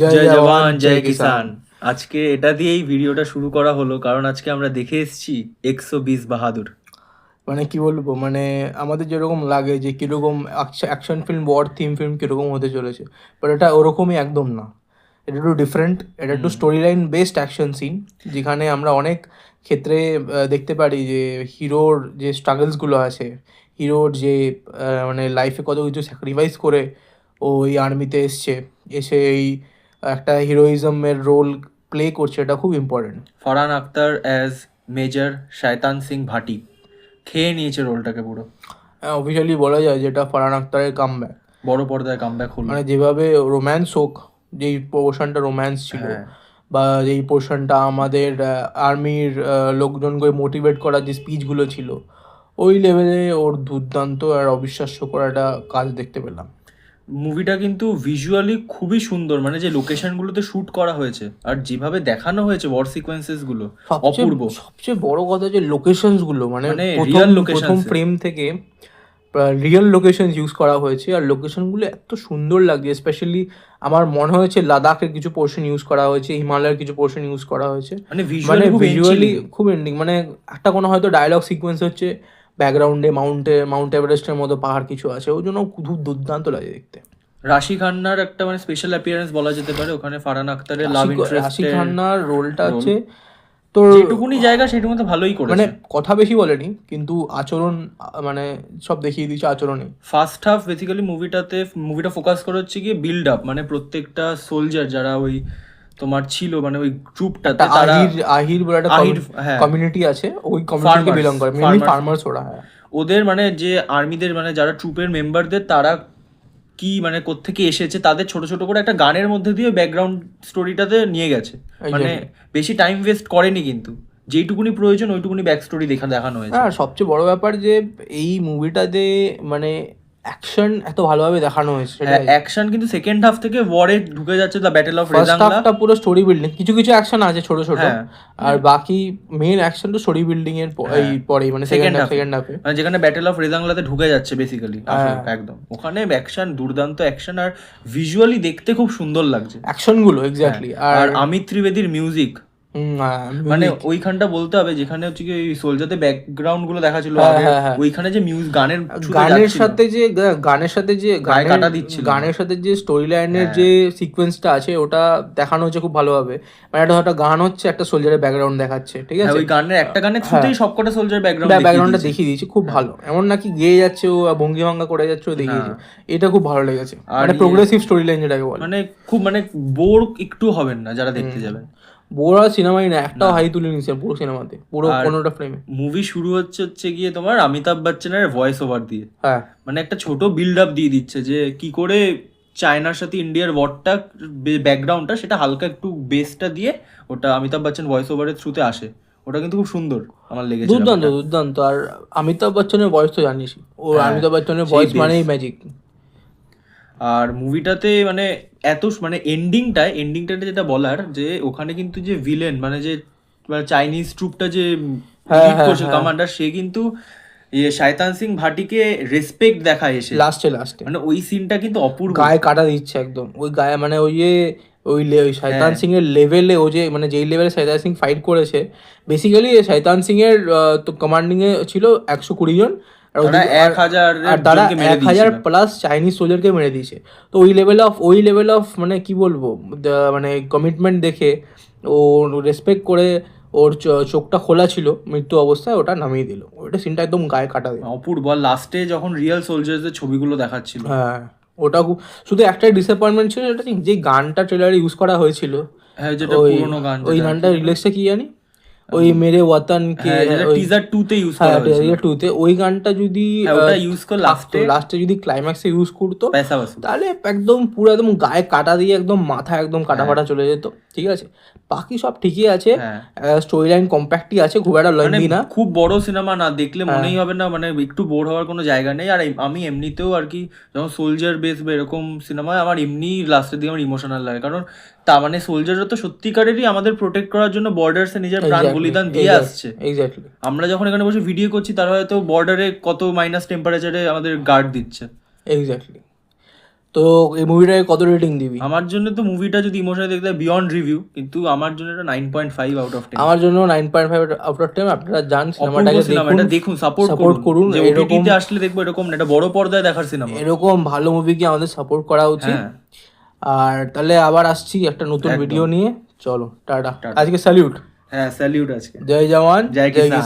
জয় জওয়ান জয় কিষান। আজকে এটা দিয়েই ভিডিওটা শুরু করা হলো কারণ আজকে আমরা দেখে এসেছি একশো বিশ বাহাদুর। মানে কি বলব মানে আমাদের যেরকম লাগে যে কীরকম action film war theme film কীরকম হতে চলেছে বাট এটা ওরকমই একদম না। এটা একটু ডিফারেন্ট এটা একটু story line based action scene যেখানে আমরা অনেক ক্ষেত্রে দেখতে পারি যে হিরোর যে স্ট্রাগলসগুলো আছে হিরোর যে মানে লাইফে কত কিছু স্যাক্রিফাইস করে ও এই আর্মিতে এসছে এসে এই একটা হিরোইজমের রোল প্লে করছে এটা খুব important Farhan Akhtar as major Shaitan Singh Bhati খেয়ে নিয়েছে রোলটাকে পুরো। হ্যাঁ অফিসিয়ালি বলা যায় যেটা ফারহান আক্তারের কামব্যাক বড় পর্দায় কামব্যাক হলো। মানে যেভাবে রোম্যান্স হোক যেই পোর্শনটা রোম্যান্স ছিল হ্যাঁ। বা যেই পোর্শনটা আমাদের আর্মির লোকজনকে মোটিভেট করার যে স্পিচগুলো ছিল ওই লেভেলে ওর দুর্দান্ত আর অবিশ্বাস্য করা একটা কাজ দেখতে পেলাম। মুভিটা কিন্তু ভিজুয়ালি খুবই সুন্দর। মানে যে লোকেশনগুলোতে শুট করা হয়েছে আর যেভাবে দেখানো হয়েছে ওয়ার সিকোয়েন্সেসগুলো অপূর্ব। সবচেয়ে বড় কথা যে লোকেশনসগুলো মানে মানে locations প্রথম ফ্রেম থেকে রিয়েল লোকেশন ইউজ করা হয়েছে আর লোকেশনগুলো এত সুন্দর লাগে স্পেশালি আমার মনে হয়েছে লাদাখের কিছু পোর্শন ইউজ করা হয়েছে হিমালয়ের কিছু পোর্শন ইউজ করা হয়েছে। মানে মানে ভিজুয়ালি ভিজুয়ালি খুব এন্ডিং মানে একটা কোনো হয়তো ডায়লগ সিকোয়েন্স হচ্ছে ব্যাকগ্রাউন্ডে মাউন্টে মাউন্ট এভারেস্টের মতো পাহাড় কিছু আছে ওই জন্য খুব দুর্দান্ত লাগে দেখতে। রাশি খান্নার একটা মানে স্পেশাল অ্যাপিয়ারেন্স বলা যেতে পারে ওখানে ফারহান আক্তারের লাভ রাশি- রাশি খান্নার রোলটা। হচ্ছে তোর যেটুকুনি জায়গা সেটুকু তো ভালোই মানে কথা বেশি বলেনি কিন্তু আচরণ মানে সব দেখিয়ে দিয়েছে আচরণে। ফার্স্ট হাফ বেসিক্যালি মুভিটাতে মুভিটা ফোকাস করা হচ্ছে গিয়ে বিল্ড আপ মানে প্রত্যেকটা সোলজার যারা ওই তোমার ছিল মানে ওই গ্রুপটাতে তারা আহির আহির বলে একটা আহির, হ্যাঁ। কমিউনিটি আছে ওই কমিউনিটিকে বিলং করে farmers। ফার্মার্স ওরা হ্যাঁ ওদের মানে যে আর্মিদের মানে যারা ট্রুপের মেম্বারদের তারা কি মানে কোত্থেকে এসেছে তাদের ছোট ছোট করে একটা গানের মধ্যে দিয়ে ব্যাকগ্রাউন্ড স্টোরিটাতে নিয়ে গেছে মানে বেশি টাইম ওয়েস্ট করেনি কিন্তু যেইটুকুনি প্রয়োজন ওইটুকুনি ব্যাক স্টোরি দেখা দেখানো হয়েছে হ্যাঁ সবচেয়ে বড় ব্যাপার যে এই মুভিটাতে মানে অ্যাকশন এত ভালোভাবে দেখানো হয়েছে অ্যাকশন কিন্তু সেকেন্ড হাফ থেকে ওয়ারে ঢুকে যাচ্ছে the battle of first Rezangla হাফটা পুরো স্টোরি বিল্ডিং কিছু কিছু অ্যাকশন আছে ছোট ছোট হ্যাঁ। আর বাকি মেইন অ্যাকশন তো স্টোরি বিল্ডিং এর এই পরেই মানে সেকেন্ড হাফ সেকেন্ড হাফে মানে যেখানে ব্যাটেল অফ রেজাংলাতে ঢুকে যাচ্ছে বেসিক্যালি হ্যাঁ। একদম। ওখানে অ্যাকশন দুর্দান্ত অ্যাকশন আর ভিজুয়ালি দেখতে খুব সুন্দর লাগছে। অ্যাকশনগুলো এক্স্যাক্টলি আর অমিত ত্রিবেদীর মিউজিক হ্যাঁ, মানে ওইখানটা বলতে হবে যেখানে হচ্ছে কি সোলজারদের ব্যাকগ্রাউন্ডগুলো দেখা ছিল হ্যাঁ, হ্যাঁ, হ্যাঁ। ওইখানে যে মিউজিক গানের গানের সাথে যে গানের সাথে যে কাটা দিচ্ছিল। গানের সাথে যে স্টোরি লাইনের। যে সিকোয়েন্সটা আছে ওটা দেখানো হচ্ছে খুব ভালোভাবে। মানে একটা একটা গান হচ্ছে একটা সোলজারের ব্যাকগ্রাউন্ড দেখাচ্ছে ঠিক আছে? ওই গানের একটা গানের থ্রুতেই সবকটা সোলজার ব্যাকগ্রাউন্ড ব্যাকগ্রাউন্ডটা দেখিয়ে দিয়েছে। খুব ভালো। এমন নাকি গেয়ে যাচ্ছে ও ভঙ্গি ভঙ্গা করে যাচ্ছে ও দেখিয়েছে এটা খুব ভালো লেগেছে। আর মানে প্রোগ্রেসিভ স্টোরি লাইন যেটাকে বলে। মানে খুব মানে বোর একটু হবেন না যারা দেখতে যাবেন। বোরা সিনেমাই না একটাও হাই তুলে নিচ্ছে পুরো সিনেমাতে পুরো পনেরোটা ফ্রেমে মুভি শুরু হচ্ছে হচ্ছে গিয়ে তোমার অমিতাভ বচ্চনের ভয়েস ওভার দিয়ে। হ্যাঁ। মানে একটা ছোট বিল্ড আপ দিয়ে দিচ্ছে যে কি করে চায়নার সাথে ইন্ডিয়ার ওয়ারটা ব্যাকগ্রাউন্ডটা সেটা হালকা একটু বেসটা দিয়ে ওটা অমিতাভ বচ্চন ভয়েস ওভারের থ্রুতে আসে। ওটা কিন্তু খুব সুন্দর আমার লেগেছে দুর্দান্ত দুর্দান্ত। আর অমিতাভ বচ্চনের বয়স তো জানিস ও হ্যাঁ, অমিতাভ বচ্চনের বয়স মানেই ম্যাজিক আর মুভিটাতে মানে এত মানে এন্ডিংটায় এন্ডিংটাতে যেটা বলার যে ওখানে কিন্তু যে ভিলেন মানে যে চাইনিজ ট্রুপটা যে হ্যাঁ, হ্যাঁ, করছে হ্যাঁ। কমান্ডার সে কিন্তু ইয়ে শায়তান সিং ভাটিকে রেসপেক্ট দেখায় এসে। লাস্টে লাস্টে মানে ওই সিনটা কিন্তু অপূর্ব। গায়ে কাটা দিচ্ছে একদম। ওই গায়ে মানে ওই যে ওই ওই শয়তান। সিং এর লেভেলে ও যে মানে যেই লেভেলে শয়তান সিং ফাইট করেছে বেসিক্যালি শয়তান সিং এর তো কমান্ডিং এ ছিল একশো কুড়ি জন। আর তারা এক হাজার আর তারা এক হাজার প্লাস চাইনিজ সোলজারকে মেরে দিয়েছে। তো ওই লেভেল অফ ওই লেভেল অফ মানে কি বলব? মানে কমিটমেন্ট দেখে ও রেসপেক্ট করে ওর চোখটা খোলা ছিল মৃত্যু অবস্থায় ওটা নামিয়ে দিল। ওটা সিনটা একদম গায়ে কাটা দিল। অপূর্ব। লাস্টে যখন রিয়েল সোলজার্সদের ছবিগুলো দেখাচ্ছিল। হ্যাঁ ওটা শুধু একটাই ডিসঅ্যাপয়েন্টমেন্ট ছিল এটা যে গানটা ট্রেলারে ইউজ করা হয়েছিল হ্যাঁ যেটা পুরোনো গান ওই গানটা রিলিজটা কি জানি? ওই মেরে ওয়াতান কে হ্যাঁ টিজার টু তে ইউজ হ্যাঁ করা হয়েছিল টিজার টুতে ওই গানটা যদি হ্যাঁ, ওটা ইউজ করে লাস্টে লাস্টে যদি ক্লাইম্যাক্সে ইউজ করতো তাহলে একদম পুরো একদম গায়ে কাটা দিয়ে একদম মাথা একদম কাটা ফাটা চলে যেত ঠিক আছে? বাকি সব ঠিকই আছে। হ্যাঁ। স্টোরি লাইন কম্প্যাক্টই আছে খুব একটা মানে লম্বি না। খুব বড় সিনেমা না দেখলে হ্যাঁ। মনেই হবে না মানে একটু বোর হওয়ার কোনো জায়গা নেই। আর আমি এমনিতেও আর কি যখন সোলজার বেস বা এরকম সিনেমা আমার এমনি লাস্টের দিকে আমার ইমোশনাল লাগে। কারণ তা মানে সোলজাররা তো সত্যিকারেরই আমাদের প্রোটেক্ট করার জন্য বর্ডার্সে নিজের প্রাণ বলিদান দিয়ে আসছে। এক্স্যাক্টলি আমরা যখন এখানে বসে ভিডিও করছি তারা হয়তো বর্ডারে কত মাইনাস টেম্পারেচারে আমাদের গার্ড দিচ্ছে। এক্স্যাক্টলি তো এই মুভিটাকে কত রেটিং দিবি? আমার জন্য তো মুভিটা যদি ইমোশনাল দেখতে বিয়ন্ড রিভিউ কিন্তু আমার জন্য এটা nine point five out of ten আমার জন্য nine point five out of ten আপনারা জান সিনেমাটাকে সিনেমা দেখুন দেখুন সাপোর্ট করুন। যে ওটিটিতে আসলে দেখব এরকম না, এটা বড় পর্দায় দেখার সিনেমা এরকম ভালো মুভি কি আমাদের সাপোর্ট করা উচিত? হ্যাঁ। আর তাহলে আবার আসছি একটা নতুন ভিডিও নিয়ে। চলো টাটা। আজকে স্যালিউট হ্যাঁ স্যালিউট আজকে। জয় জওয়ান জয়। কিষান